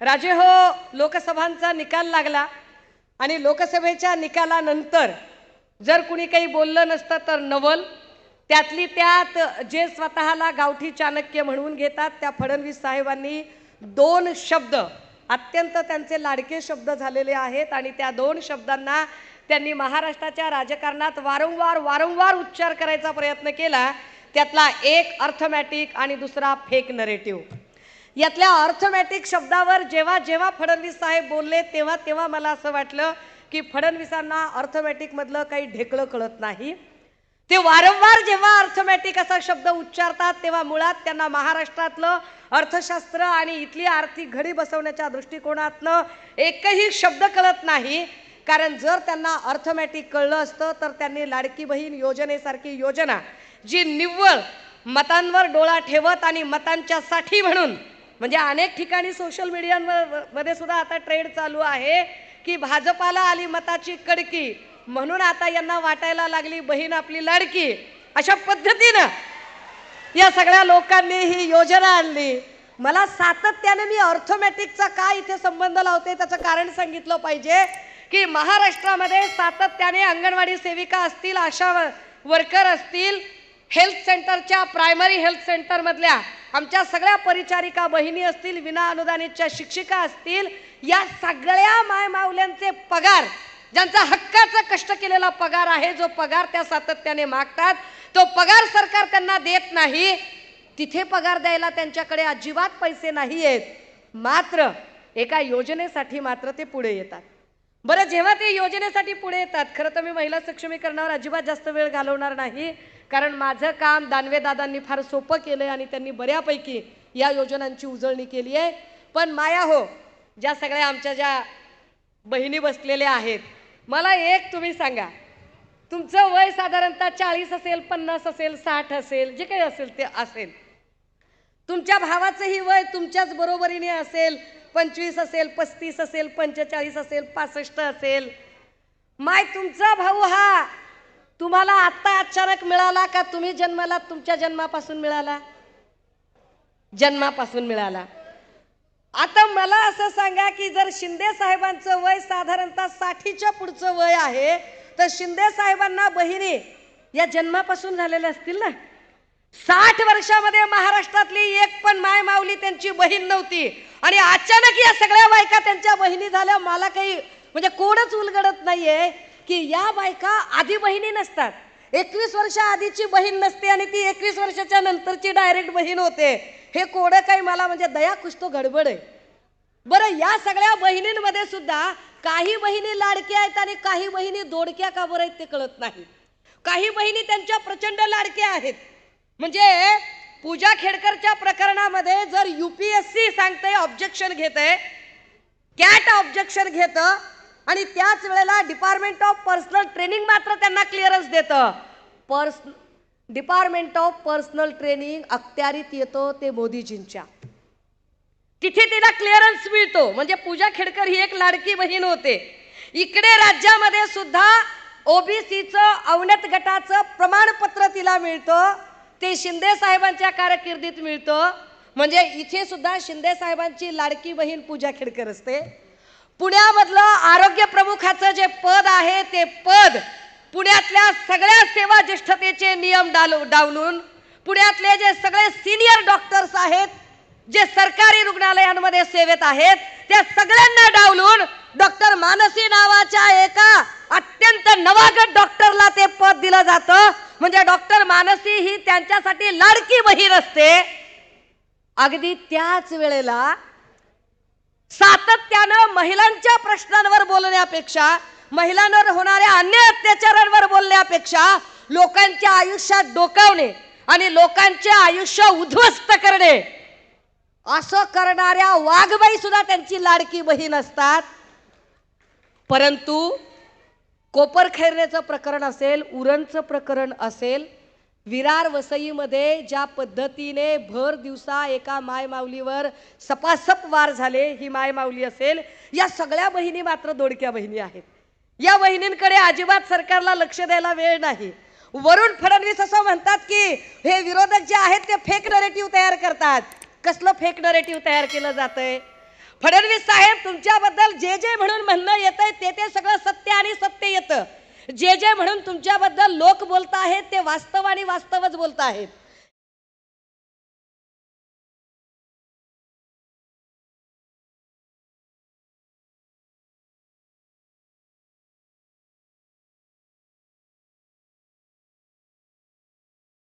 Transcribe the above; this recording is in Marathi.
राजे हो लोकसभांचा निकाल लागला आणि लोकसभेच्या निकालानंतर जर कुणी काही बोललं नसतं तर नवल त्यातली त्यात जे स्वतःला गावठी चाणक्य म्हणून घेतात त्या फडणवीस साहेबांनी दोन शब्द अत्यंत त्यांचे लाडके शब्द झालेले आहेत आणि त्या दोन शब्दांना त्यांनी महाराष्ट्राच्या राजकारणात वारंवार वारंवार उच्चार करायचा प्रयत्न केला. त्यातला एक अर्थमॅटिक आणि दुसरा फेक नरेटिव्ह यातल्या ऑर्थोमॅटिक शब्दावर जेव्हा जेव्हा फडणवीस साहेब बोलले तेव्हा तेव्हा मला असं वाटलं की फडणवीसांना ऑर्थोमॅटिकमधलं काही ढेकळं कळत नाही. ते वारंवार जेव्हा अर्थमॅटिक असा शब्द उच्चारतात तेव्हा मुळात त्यांना महाराष्ट्रातलं अर्थशास्त्र आणि इथली आर्थिक घडी बसवण्याच्या दृष्टिकोनातनं एकही शब्द कळत नाही. कारण जर त्यांना अर्थमॅटिक कळलं असतं तर त्यांनी लाडकी बहीण योजनेसारखी योजना जी निव्वळ मतांवर डोळा ठेवत आणि मतांच्यासाठी म्हणून म्हणजे अनेक ठिकाणी सोशल मीडियावर मध्ये सुद्धा आता ट्रेंड चालू आहे की भाजपाला आली मताची कडकी. म्हणून आता यांना वाटायला लागली बहीण आपली लाडकी. अशा पद्धतीनं या सगळ्या लोकांनी ही योजना आणली. मला सातत्याने मी ऑर्थोमॅटिकचा काय इथे संबंध लावते त्याचं कारण सांगितलं पाहिजे की महाराष्ट्रामध्ये सातत्याने अंगणवाडी सेविका असतील आशा वर्कर असतील हेल्थ सेंटरच्या प्रायमरी हेल्थ सेंटरमधल्या आमच्या सगळ्या परिचारिका बहिणी असतील विना अनुदानितच्या शिक्षिका असतील या सगळ्या मायमावल्यांचे पगार ज्यांचा हक्काचा कष्ट केलेला पगार आहे जो पगार त्या सातत्याने मागतात तो पगार सरकार त्यांना देत नाही तिथे पगार द्यायला त्यांच्याकडे अजिबात पैसे नाही आहेत मात्र एका योजनेसाठी मात्र ते पुढे येतात. बरं जेव्हा ते योजनेसाठी पुढे येतात खरं तर मी महिला सक्षमीकरणावर अजिबात जास्त वेळ घालवणार नाही कारण माझं काम दानवे दादांनी फार सोपं केलं आहे आणि त्यांनी बऱ्यापैकी या योजनांची उजळणी केली आहे. पण माया हो ज्या सगळ्या आमच्या ज्या बहिणी बसलेल्या आहेत मला एक तुम्ही सांगा. तुमचं वय साधारणतः चाळीस असेल पन्नास असेल साठ असेल जे काही असेल ते असेल. तुमच्या भावाचंही वय तुमच्याच बरोबरीने असेल पंचवीस असेल पस्तीस असेल पंचेचाळीस असेल पासष्ट असेल. माय तुमचा भाऊ हा. तुम्हाला आत्ता अचानक मिळाला का? तुम्ही जन्माला तुमच्या जन्मापासून मिळाला? जन्मापासून मिळाला. आता मला असं सांगा की जर शिंदे साहेबांचं वय साधारणतः साठीच्या पुढचं वय आहे तर शिंदे साहेबांना बहिणी या जन्मापासून झालेल्या असतील ना? साठ वर्षामध्ये महाराष्ट्रातली एक पण माय माऊली त्यांची बहीण नव्हती. आणि अचानक या सगळ्या बायका त्यांच्या बहिणी झाल्या. मला काही म्हणजे कोणच उलगडत नाहीये की या बायका आधी बहिणी नसतात. एकवीस वर्षा आधीची बहीण नसते आणि ती एकवीस वर्षाच्या नंतरची डायरेक्ट बहीण होते. हे कोडं काही मला म्हणजे दया कुस्तो गडबड आहे. बरं या सगळ्या बहिणींमध्ये सुद्धा काही बहिणी लाडक्या आहेत आणि काही बहिणी दोडक्या का बरं आहेत ते कळत नाही. काही बहिणी त्यांच्या प्रचंड लाडक्या आहेत. म्हणजे पूजा खेडकरच्या प्रकरणामध्ये जर युपीएससी सांगते ऑब्जेक्शन घेते कॅट ऑब्जेक्शन घेतं आणि त्याच वेळेला डिपार्टमेंट ऑफ पर्सनल ट्रेनिंग मात्र त्यांना क्लिअरन्स देतं. पर्स डिपार्टमेंट ऑफ पर्सनल ट्रेनिंग अखत्यारीत येतो ते मोदीजींच्या. तिथे तिला क्लिअरन्स मिळतो. म्हणजे पूजा खेडकर ही एक लाडकी बहीण होते. इकडे राज्यामध्ये सुद्धा ओबीसीचं अवनत गटाचं प्रमाणपत्र तिला मिळतं. ते शिंदे साहेबांच्या कारकिर्दीत मिळतं. म्हणजे इथे सुद्धा शिंदे साहेबांची लाडकी बहीण पूजा खेडकर असते. पुण्यामधलं आरोग्य प्रमुखाचं जे पद आहे ते पद पुण्यातल्या सगळ्या सेवा ज्येष्ठतेचे नियम डाल डावलून पुण्यातले जे सगळे सिनियर डॉक्टर्स आहेत जे सरकारी रुग्णालयांमध्ये सेवेत आहेत त्या सगळ्यांना डावलून डॉक्टर मानसी नावाच्या नवागत डॉक्टरला ते पद दिलं जातं. म्हणजे डॉक्टर मानसी ही त्यांच्यासाठी लाडकी बहीण असते. अगदी त्याच वेळेला सातत्यानं महिलांच्या प्रश्नांवर बोलण्यापेक्षा महिलांवर होणाऱ्या अन्य अत्याचारांवर बोलण्यापेक्षा लोकांच्या आयुष्यात डोकावणे आणि लोकांचे आयुष्य उद्ध्वस्त करणे असं करणाऱ्या वाघबाई सुद्धा त्यांची लाडकी बहीण असतात. परंतु कोपरखैरण्याचं प्रकरण असेल उरणचं प्रकरण असेल विरार वसईमध्ये ज्या पद्धतीने भर दिवसा एका मायमाऊलीवर सपासप वार झाले ही मायमाऊली असेल या सगळ्या बहिणी मात्र दोडक्या बहिणी आहेत. या बहिणींकडे अजिबात सरकारला लक्ष द्यायला वेळ नाही. वरुण फडणवीस असं म्हणतात की हे विरोधक जे आहेत ते फेक नरेटिव्ह तयार करतात. कसलं फेक नरेटिव्ह तयार केलं जातंय? फडणवीस साहेब तुमच्याबद्दल जे जे म्हणून म्हणणं येतंय ते ते सगळं सत्य आणि सत्य येतं. जे जे म्हणून तुमच्याबद्दल लोक बोलत आहेत ते वास्तव आणि वास्तवच बोलत आहेत